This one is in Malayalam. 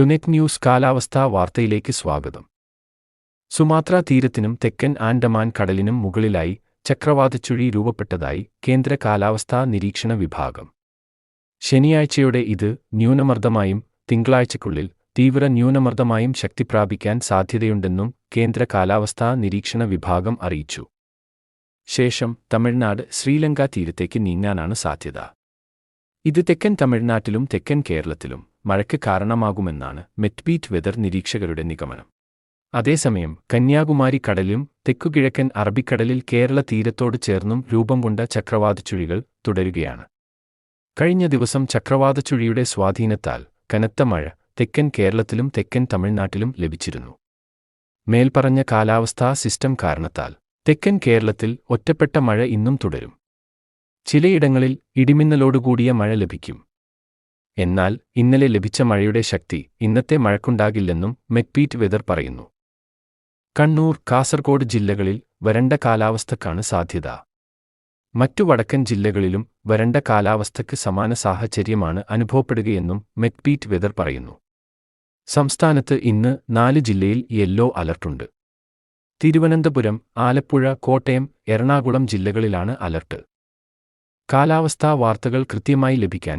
ടുനെറ്റ് ന്യൂസ് കാലാവസ്ഥാ വാർത്തയിലേക്ക് സ്വാഗതം. സുമാത്ര തീരത്തിനും തെക്കൻ ആൻഡമാൻ കടലിനും മുകളിലായി ചക്രവാതച്ചുഴി രൂപപ്പെട്ടതായി കേന്ദ്ര കാലാവസ്ഥാ നിരീക്ഷണ വിഭാഗം. ശനിയാഴ്ചയോടെ ഇത് ന്യൂനമർദ്ദമായും തിങ്കളാഴ്ചയ്ക്കുള്ളിൽ തീവ്ര ന്യൂനമർദ്ദമായും ശക്തിപ്രാപിക്കാൻ സാധ്യതയുണ്ടെന്നും കേന്ദ്ര കാലാവസ്ഥാ നിരീക്ഷണ വിഭാഗം അറിയിച്ചു. ശേഷം തമിഴ്നാട് ശ്രീലങ്ക തീരത്തേക്ക് നീങ്ങാനാണ് സാധ്യത. ഇത് തെക്കൻ തമിഴ്നാട്ടിലും തെക്കൻ കേരളത്തിലും മഴയ്ക്ക് കാരണമാകുമെന്നാണ് മെറ്റ്ബീറ്റ് വെതർ നിരീക്ഷകരുടെ നിഗമനം. അതേസമയം കന്യാകുമാരി കടലിലും തെക്കുകിഴക്കൻ അറബിക്കടലിൽ കേരള തീരത്തോട് ചേർന്നും രൂപം കൊണ്ട ചക്രവാതച്ചുഴികൾ തുടരുകയാണ്. കഴിഞ്ഞ ദിവസം ചക്രവാതച്ചുഴിയുടെ സ്വാധീനത്താൽ കനത്ത മഴ തെക്കൻ കേരളത്തിലും തെക്കൻ തമിഴ്നാട്ടിലും ലഭിച്ചിരുന്നു. മേൽപ്പറഞ്ഞ കാലാവസ്ഥാ സിസ്റ്റം കാരണത്താൽ തെക്കൻ കേരളത്തിൽ ഒറ്റപ്പെട്ട മഴ ഇന്നും തുടരും. ചിലയിടങ്ങളിൽ ഇടിമിന്നലോടുകൂടിയ മഴ ലഭിക്കും. എന്നാൽ ഇന്നലെ ലഭിച്ച മഴയുടെ ശക്തി ഇന്നത്തെ മഴക്കുണ്ടാകില്ലെന്നും മെക്പീറ്റ് വെതർ പറയുന്നു. കണ്ണൂർ കാസർഗോഡ് ജില്ലകളിൽ വരണ്ട കാലാവസ്ഥക്കാണ് സാധ്യത. മറ്റു വടക്കൻ ജില്ലകളിലും വരണ്ട കാലാവസ്ഥയ്ക്ക് സമാന സാഹചര്യമാണ് അനുഭവപ്പെടുകയെന്നും മെക്പീറ്റ് വെതർ പറയുന്നു. സംസ്ഥാനത്ത് ഇന്ന് നാല് ജില്ലയിൽ യെല്ലോ അലർട്ടുണ്ട് തിരുവനന്തപുരം ആലപ്പുഴ കോട്ടയം എറണാകുളം ജില്ലകളിലാണ് അലർട്ട്. കാലാവസ്ഥാ വാർത്തകൾ കൃത്യമായി ലഭിക്കാൻ